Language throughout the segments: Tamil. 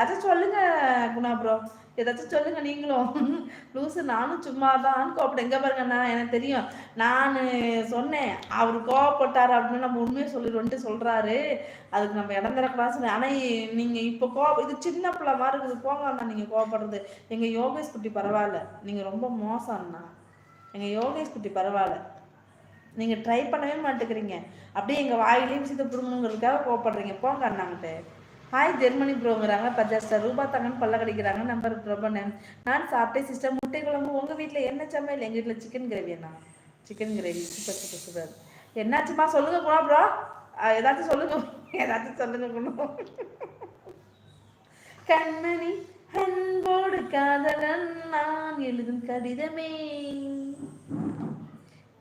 ஏதாச்சும் சொல்லுங்க குணா ப்ரோ ஏதாச்சும் சொல்லுங்க நீங்களும். லூசு நானும் சும்மா தான் கோபப்பட்டேன் எங்க பாருங்கண்ணா எனக்கு தெரியும். நான் சொன்னேன். அவர் கோவப்பட்டாரு அப்படின்னு நம்ம உண்மையை சொல்லிடுவோன்ட்டு சொல்றாரு. அதுக்கு நம்ம இடம் தரக்கூடாது ஆனா நீங்க இப்ப கோவம் இது சின்ன பிள்ளை மாதிரி இருக்குது. போங்க அண்ணா நீங்க கோவப்படுறது. எங்க யோகேஷ் குட்டி பரவாயில்ல. நீங்க ரொம்ப மோசம் அண்ணா. எங்க யோகேஷ் குட்டி பரவாயில்ல. நீங்க ட்ரை பண்ணவே மாட்டேங்கிறீங்க. அப்படியே எங்க வாயிலையும் விஷயத்தை புடுங்கணுங்கிறதுக்காக கோவப்படுறீங்க. போங்க அண்ணாங்கிட்ட ஹாய் ஜெர்மனி ப்ரோங்கிறாங்க பஜாஸ்டர் ரூபா தங்கன்னு பல்ல கடிக்கிறாங்க நம்பர் ரொம்ப நான் சாப்பிட்டேன் சிஸ்டர். முட்டை குழம்பு. உங்கள் வீட்டில் என்ன சமையல்? எங்கள் வீட்டில் சிக்கன் கிரேவி என்ன chicken gravy super super super என்னாச்சுமா? சொல்லுங்க குணா ப்ரோ ஏதாச்சும் சொல்லுங்க. ஏதாச்சும் சொல்லுங்க குணா. கண்மணி அன்போடு காதலன் நான் எழுதும் கடிதமே.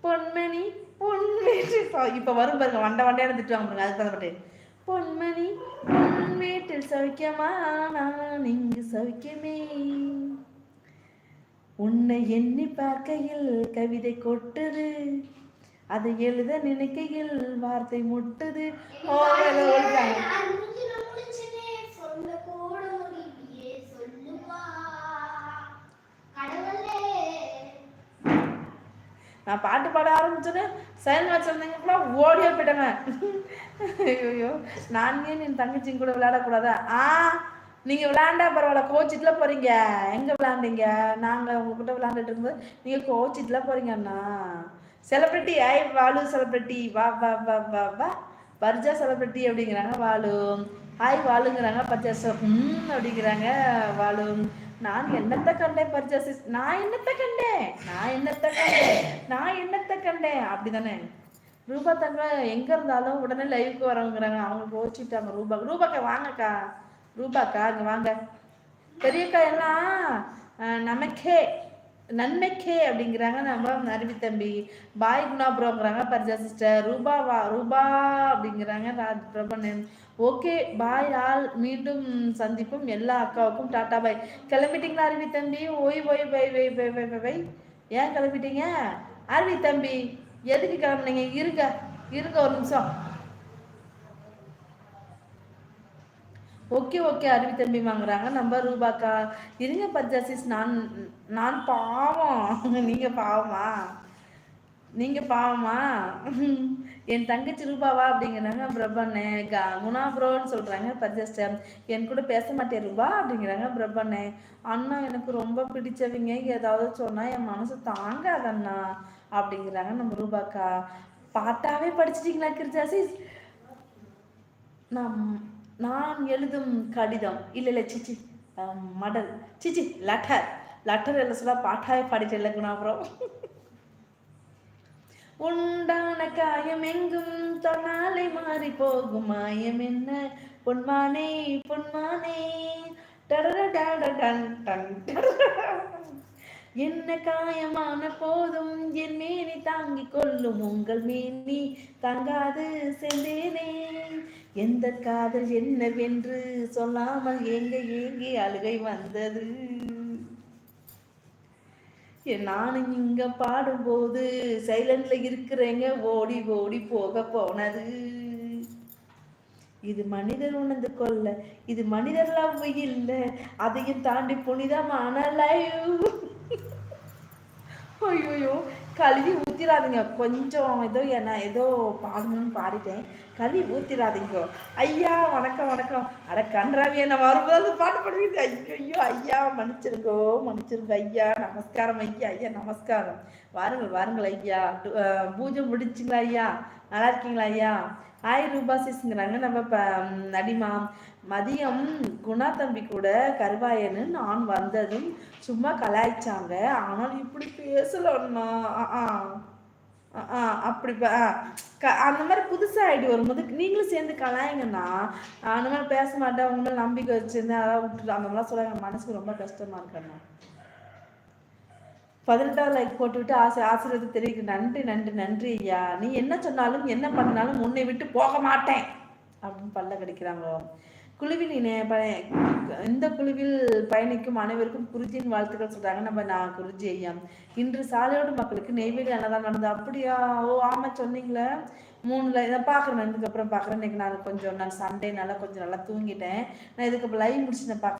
பொன்மணி பொன்மணி வீட்டில் இப்போ வரும் பாருங்க. வண்ட வண்டையான திட்டுவாங்க பாருங்க. அதுக்கு தகுந்த பொன்மணி பொன் வீட்டில் சௌக்கியமா? நான் இங்கு சௌக்கியமே. உன்னை எண்ணி பார்க்கையில் கவிதை கொட்டுது. அதை எழுத நினைக்கையில் வார்த்தை முட்டுது. நான் பாட்டு பாட ஆரம்பிச்சோன்னே சைலண்ட் வச்சிருந்தீங்க ஓடியே போயிட்டாங்க. ஐயோ நான் ஏன் என் தங்கச்சிங்க கூட விளையாடக்கூடாதா? ஆ நீங்க விளையாண்டா பரவாயில்ல கோச்சிட்டுல போறீங்க. எங்க விளையாண்டீங்க? நாங்க உங்ககிட்ட விளையாண்டுட்டு இருக்கும்போது நீங்க கோச்சிட்டுல போறீங்க அண்ணா. செலிபிரிட்டி ஐ வாலு செலிபிரிட்டி வா வா வா வா வா. பர்ஜா செலிபிரிட்டி அப்படிங்கிறாங்க வாலு. ஹாய் வாலுங்கிறாங்க பர்ஜாஸ் ம் அப்படிங்கிறாங்க வாலு. நான் என்னத்த கண்டேன் பர்ஜாசிஸ் நான் என்னத்த கண்டேன்? நான் என்னத்த கண்டேன்? நான் என்னத்த கண்டேன்? அப்படிதானே. ரூபா தங்க எங்க இருந்தாலும் உடனே லைவுக்கு வரவங்கிறாங்க அவங்க ஓச்சிட்டாங்க ரூபா ரூபாக்கா வாங்கக்கா. ரூபாக்கா இங்க வாங்க. பெரியக்கா எல்லாம் நமக்கே நன்மைக்கே அப்படிங்கிறாங்க. நம்ம அருவி தம்பி. பாய் குணா ப்ரோங்கிறாங்க பர்ஜா சிஸ்டர் ரூபா வா ரூபா அப்படிங்கிறாங்க. Raj Prabhan okay bye all. மீண்டும் சந்திப்பும். எல்லா அக்காவுக்கும் டாட்டா பாய். கிளம்பிட்டீங்களா அருவி தம்பி? ஓய் ஓய் பை வை பை பை பை பை ஏன் கிளம்பிட்டீங்க? அருவி தம்பி. எதுக்கு கிளம்புனீங்க? இருங்க. இருங்க ஒரு நிமிஷம். ஓகே ஓகே அருவி தம்பி வாங்குறாங்க. நம்ம ரூபாக்கா. இருங்க பஞ்சாசிஸ் நான் நான் பாவம். நீங்க பாவமா? நீங்க பாவமா? என் தங்கச்சி ரூபாவா அப்படிங்கிறாங்க. பிரபண்ணே க குணா ப்ரோன்னு சொல்றாங்க. பர்ஜஸ்டர் என் கூட பேச மாட்டேன் ரூபா அப்படிங்கிறாங்க பிரபண்ணே அண்ணா எனக்கு ரொம்ப பிடிச்சவங்க. ஏதாவது சொன்னா என் மனசு தாங்காதண்ணா அப்படிங்கிறாங்க நம்ம ரூபாக்கா. பாட்டாவே படிச்சிட்டீங்களா கிருஜாசிஸ் நம் நான் எழுதும் கடிதம். இல்லை இல்லை சிச்சி மடல். சிச்சி லெட்டர். லெட்டர் எழுத சொல்ல பாட்டாவே பாடிட்டு இல்லை ப்ரோ. உண்டான காயம் எங்கும் தன்னாலே மாறி போகும் மாயம் என்ன? பொன்மானே பொன்மானே. டன் என்ன காயமான போதும் என் மேனி தாங்கிக் கொள்ளும். உங்கள் மேனி தாங்காது சென்றேனே. எந்த காதல் என்னவென்று சொல்லாமல் எங்க ஏங்கி அழுகை வந்தது. நானும் இங்க பாடும்போது சைலண்ட்ல இருக்கிறேங்க. ஓடி ஓடி போக போனது. இது மனிதர் உணர்ந்து கொள்ள இது மனிதர் லவ் இல்லை. அதையும் தாண்டி புனிதமான லைவ் ஐயோ கழுவி ஊத்திராதீங்க. கொஞ்சம் ஏதோ என்ன ஏதோ பாடணும்னு பாடிட்டேன். கல்வி ஊத்திராதீங்க. ஐயா வணக்கம் வணக்கம். அட கன்றாவி என்ன வரும்போது பாட்டு பாடுவீங்க? ஐயோ ஐயோ ஐயா மன்னிச்சிருங்கோ மன்னிச்சிருங்க ஐயா. நமஸ்காரம் ஐயா ஐயா நமஸ்காரம். வாருங்கள் வாருங்கள் ஐயா. பூஜை முடிச்சிங்களா ஐயா? நல்லா இருக்கீங்களா ஐயா? ஹாய் ரூபாசிஸ்ங்கிறாங்க நம்ம இப்போ நடிமா மதியம் குணா தம்பி கூட கருவாயன்னு நான் வந்ததும் சும்மா கலாய்ச்சாங்க. ஆனால் இப்படி பேசலன்னா அப்படி ஆ, க- அந்த மாதிரி புதுசாக ஐடி வரும்போது நீங்களும் சேர்ந்து கலாயிங்கன்னா அந்த மாதிரி பேச மாட்டேன் உங்க மேலே நம்பிக்கை வச்சிருந்தேன் அதான் விட்டுட்டு அந்த மாதிரிலாம் சொல்ல மனசுக்கு ரொம்ப கஷ்டமா இருக்கண்ணா பதினெட்டாவது லைக் போட்டுவிட்டு ஆசை ஆசீர்வாதம் தெரிவிக்க நன்றி நன்றி நன்றி ஐயா. நீ என்ன சொன்னாலும் என்ன பண்ணாலும் உன்னை விட்டு போக மாட்டேன். அப்படின்னு பல்ல கிடைக்கிறாங்களோ குழுவில் இணைய இந்த குழுவில் பயணிக்கும் அனைவருக்கும் குருஜியின் வாழ்த்துக்கள் சொல்றாங்க. நம்ம நான் குருஜி ஐயா. இன்று சாலையோடு மக்களுக்கு நெய்வேலி அன்னதான் நடந்தது. அப்படியா? ஓ ஆமா சொன்னீங்களே. மூணுல இதை பார்க்குறேன். இதுக்கப்புறம் பார்க்குறேன். இன்னைக்கு நான் கொஞ்சம் நான் சண்டேனால கொஞ்சம் நல்லா தூங்கிட்டேன். நான் இதுக்கு லைவ் முடிச்சு நான்